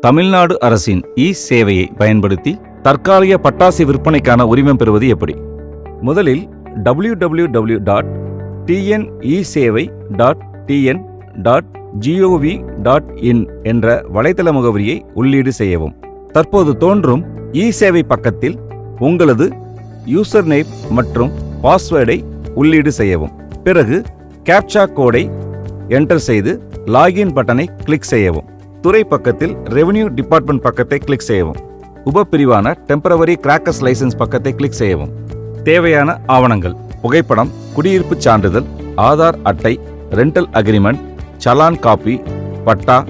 தமிழ்நாடு அரசின் இ சேவையை பயன்படுத்தி தற்காலிக பட்டாசு விற்பனைக்கான உரிமம் பெறுவது எப்படி? முதலில் டபிள்யூ டபிள்யூ டபிள்யூ டாட் சேவை dot TN dot gov dot in என்ற வலைத்தள முகவரியை உள்ளீடு செய்யவும். தற்போது தோன்றும் இ சேவை பக்கத்தில் உங்களது யூசர் நேம் மற்றும் பாஸ்வேர்டை உள்ளீடு செய்யவும். பிறகு கேப்சா கோடை என்டர் செய்து லாகின் பட்டனை கிளிக் செய்யவும். துறை பக்கத்தில் ரெவென்யூ டிபார்ட்மெண்ட் பக்கத்தை கிளிக் செய்யவும். உபப்பிரிவான டெம்பரவரி கிராக்கர்ஸ் லைசன்ஸ் பக்கத்தை கிளிக் செய்யவும். தேவையான ஆவணங்கள் புகைப்படம் குடியிருப்புச் சான்றிதழ் ஆதார் அட்டை rental agreement challan copy patta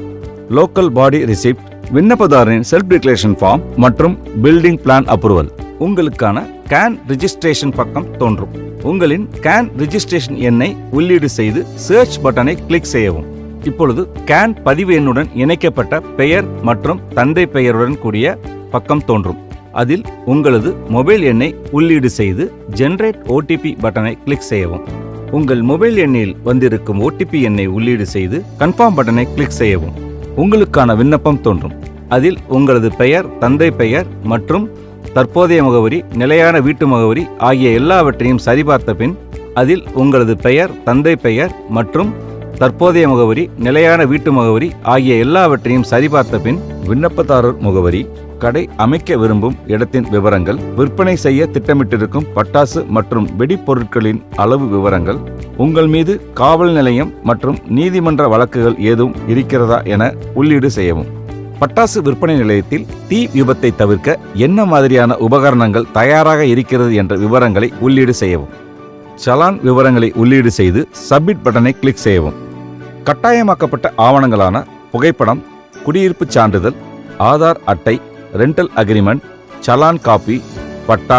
local body receipt விண்ணப்பதாரரின் self declaration form மற்றும் பில்டிங் பிளான் அப்ரூவல் உங்களுக்கான கேன் ரிஜிஸ்ட்ரேஷன் பக்கம் தோன்றும். உங்களின் கேன் ரிஜிஸ்ட்ரேஷன் எண்ணை உள்ளீடு செய்து சர்ச் பட்டனை கிளிக் செய்யவும். இப்பொழுது கேன் பதிவு எண்ணுடன் இணைக்கப்பட்ட பெயர் மற்றும் தந்தை பெயருடன் கூடிய பக்கம் தோன்றும். அதில் உங்களது மொபைல் எண்ணை உள்ளீடு செய்து ஜென்ரேட் ஓடிபி பட்டனை கிளிக் செய்யவும். உங்கள் மொபைல் எண்ணில் வந்திருக்கும் ஓடிபி எண்ணை உள்ளீடு செய்து கன்ஃபார்ம் பட்டனை கிளிக் செய்யவும். உங்களுக்கான விண்ணப்பம் தோன்றும். அதில் உங்களது பெயர் தந்தை பெயர் மற்றும் தற்போதைய முகவரி நிலையான வீட்டு முகவரி ஆகிய எல்லாவற்றையும் சரிபார்த்த பின் அதில் உங்களது பெயர் தந்தை பெயர் மற்றும் தற்போதைய முகவரி நிலையான வீட்டு முகவரி ஆகிய எல்லாவற்றையும் சரிபார்த்த பின் விண்ணப்பதாரர் முகவரி கடை அமைக்க விரும்பும் இடத்தின் விவரங்கள் விற்பனை செய்ய திட்டமிட்டிருக்கும் பட்டாசு மற்றும் வெடிப்பொருட்களின் அளவு விவரங்கள் உங்கள் மீது காவல் நிலையம் மற்றும் நீதிமன்ற வழக்குகள் ஏதும் இருக்கிறதா என உள்ளீடு செய்யவும். பட்டாசு விற்பனை நிலையத்தில் தீ விபத்தை தவிர்க்க என்ன மாதிரியான உபகரணங்கள் தயாராக இருக்கிறது என்ற விவரங்களை உள்ளீடு செய்யவும். சலான் விவரங்களை உள்ளீடு செய்து சப்மிட் பட்டனை கிளிக் செய்யவும். கட்டாயமாக்கப்பட்ட ஆவணங்களான புகைப்படம் குடியிருப்புச் சான்றிதழ் ஆதார் அட்டை rental agreement challan copy patta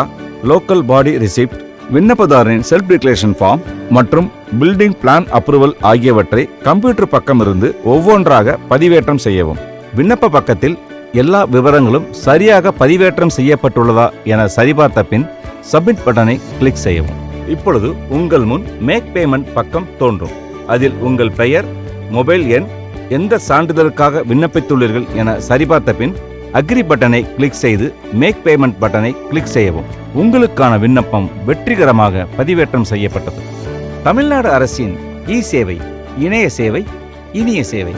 local body receipt விண்ணப்பதாரரின் self declaration form மற்றும் பில்டிங் பிளான் அப்ரூவல் ஆகியவற்றை கம்ப்யூட்டர் பக்கமிருந்து ஒவ்வொன்றாக பதிவேற்றம் செய்யவும். விண்ணப்ப பக்கத்தில் எல்லா விவரங்களும் சரியாக பதிவேற்றம் செய்யப்பட்டுள்ளதா என சரிபார்த்த பின் சப்மிட் பட்டனை கிளிக் செய்யவும். இப்பொழுது உங்கள் முன் மேக் பேமெண்ட் பக்கம் தோன்றும். அதில் உங்கள் பெயர் மொபைல் எண் எந்த சான்றிதழுக்காக விண்ணப்பித்துள்ளீர்கள் என சரிபார்த்த பின் அக்ரி பட்டனை கிளிக் செய்து மேக் பேமெண்ட் பட்டனை கிளிக் செய்யவும். உங்களுக்கான விண்ணப்பம் வெற்றிகரமாக பதிவேற்றம் செய்யப்பட்டது. தமிழ்நாடு அரசின் இ சேவை இணைய சேவை இனிய சேவை.